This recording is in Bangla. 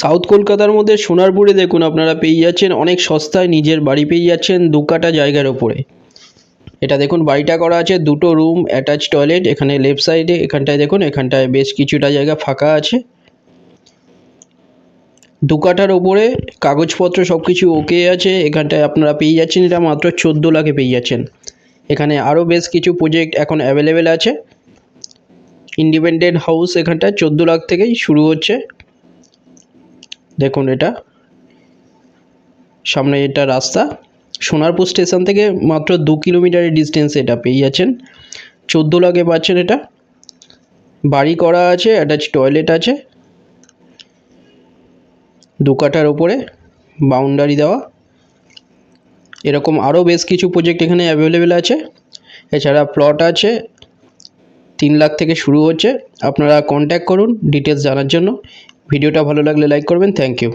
সাউথ কলকাতার মধ্যে সোনারপুরে দেখুন আপনারা পেয়ে যাচ্ছেন অনেক সস্তায় নিজের বাড়ি পেয়ে যাচ্ছেন দু কাটা জায়গার ওপরে। এটা দেখুন, বাড়িটা করা আছে, দুটো রুম অ্যাটাচ টয়লেট, এখানে লেফট সাইডে, এখানটায় দেখুন, এখানটায় বেশ কিছুটা জায়গা ফাঁকা আছে। দু কাঠার ওপরে কাগজপত্র সব কিছু ওকে আছে, এখানটায় আপনারা পেয়ে যাচ্ছেন, এটা মাত্র চোদ্দ লাখে পেয়ে যাচ্ছেন। এখানে আরও বেশ কিছু প্রজেক্ট এখন অ্যাভেলেবেল আছে। ইন্ডিপেন্ডেন্ট হাউস এখানটায় চোদ্দ লাখ থেকেই শুরু হচ্ছে। দেখুন এটা। সামনে এটা রাস্তা। সোনারপুর স্টেশন থেকে মাত্র দু কিলোমিটারের ডিস্টেন্সে এটা পেয়ে যাচ্ছেন। চোদ্দ লাখে পাচ্ছেন এটা। বাড়ি করা আছে অ্যাটাচ টয়লেট আছে। দু কাঠার ওপরে বাউন্ডারি দেওয়া। এরকম আরও বেশ কিছু প্রজেক্ট এখানে অ্যাভেলেবেল আছে। এছাড়া প্লট আছে। তিন লাখ থেকে শুরু হচ্ছে। আপনারা কন্ট্যাক্ট করুন ডিটেলস জানার জন্য। ভিডিওটা ভালো লাগলে লাইক করবেন থ্যাংক ইউ